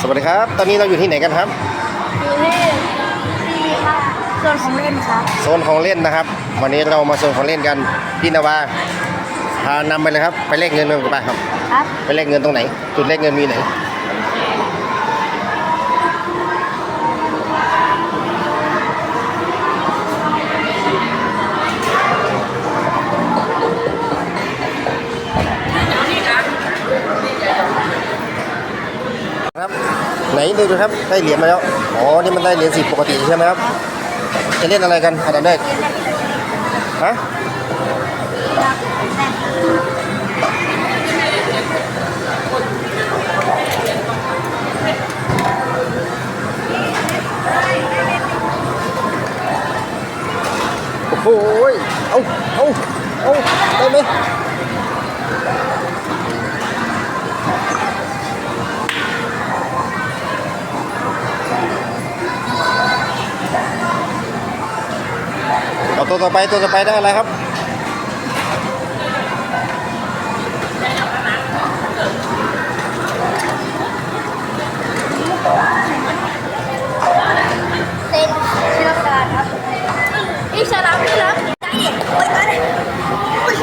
สวัสดีครับ ตอนนี้เราอยู่ที่ไหนกันครับอยู่ที่ที่ครับส่วนของเล่นครับ โซนของเล่นนะครับ วันนี้เรามาโซนของเล่นกันพี่นาวาพานำไปเลยครับ ไปเลขเงินกันไปครับ ครับ ไปเลขเงินตรงไหน จุดเลขเงินมีไหน ครับ ไหนดูดูครับได้เหรียญมาแล้วอ๋อนี่มันได้เหรียญสิบปกติใช่ไหมครับ จะเล่นอะไรกันอันดับแรกฮะโอ้โหยเอาเอาเอาได้ไหม ตัวต่อไปตัวต่อไปได้อะไรครับ เต้นเชือกกานครับนี่ฉลามฉลามใจเย็นโอ้ยมาเลยโอ้ย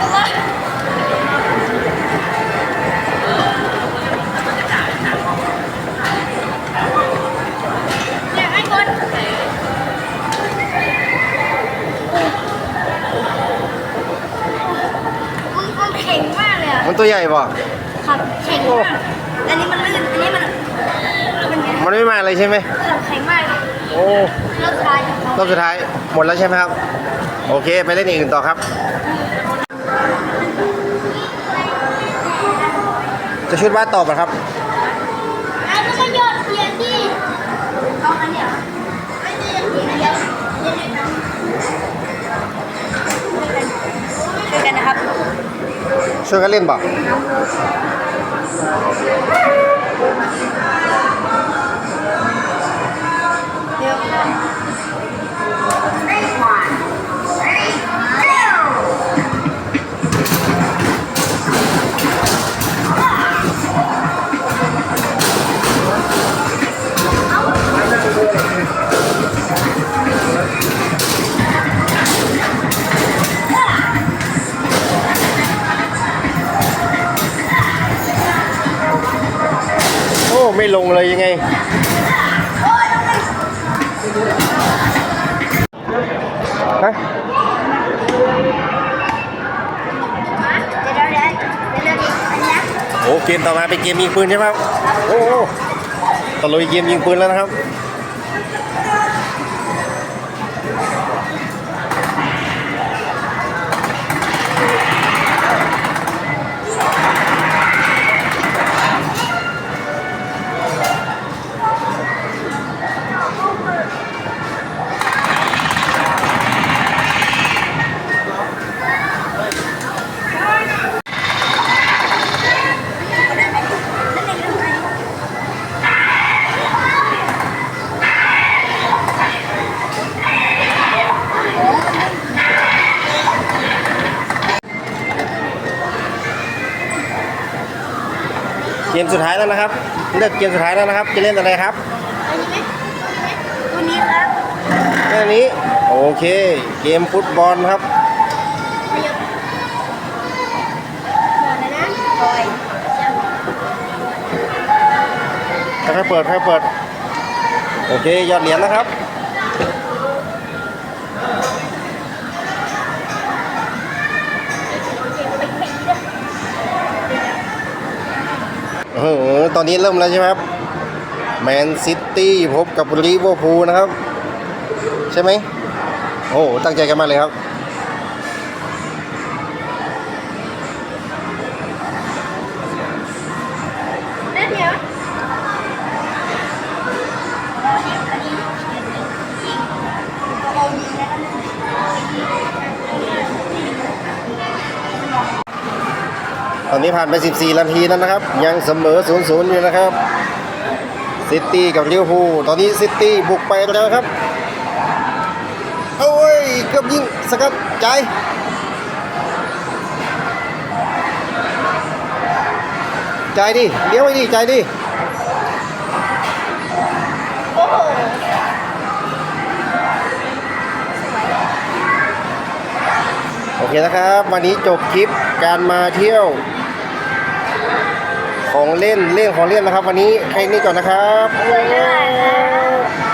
โอ้ยเนี่ยไอ้คนมันมันแข็ง มากเลยอะมันตัวใหญ่ป่ะครับแข็งมากอันนี้มันลื่นอันนี้มันมันไงมันไม่มาเลยใช่ไหมแข็งมากเลยโอ้เลิกทายของเขารอบสุดท้ายหมดแล้วใช่ไหมครับ โอเค ไปเล่นอีกอื่นต่อครับ จะชุดวาดต่อป่ะครับไอ้ก็มาโยนเทียนดิเอาอันเนี้ยไอ้เนี่ยเดี๋ยวเดี๋ยวเดี๋ยวช่วยกันนะครับ ช่วยกันเล่นป่ะเดี๋ยว ไม่ลงเลยยังไง ฮะเดี๋ยวเดี๋ยวเดี๋ยวเดี๋ยวอันเนี้ยโอ้เกมต่อมาเป็นเกมยิงปืนใช่ไหมครับ โอ้ตะลุยเกมยิงปืนแล้วนะครับ เกมสุดท้ายแล้วนะครับ เลือกเกมสุดท้ายแล้วนะครับ จะเล่นอะไรครับตัวนี้ครับแค่นี้ โอเค เกมฟุตบอลครับค่อยๆเปิดค่อยๆเปิด โอเค ยอดเหรียญนะครับ เออตอนนี้เริ่มแล้วใช่ไหมครับแมนซิตี้พบกับลิเวอร์พูลนะครับ ใช่ไหมโอ้ตั้งใจกันมากเลยครับ ตอนนี้ผ่านไป 14 นาทีแล้วนะครับ ยังเสมอ 0-0 อยู่นะครับ ซิตี้กับลิเวอร์พูล ตอนนี้ซิตี้บุกไปแล้วครับ โอ้ยเกือบยิงสกัดใจายจ่ายดิเลี้ยวไปดิใจดิโอ้โหสวยโอเคนะครับ วันนี้จบคลิปการมาเที่ยว ของเล่นเล่นของเล่นนะครับ วันนี้แค่นี้ก่อนนะครับสวยมากครับ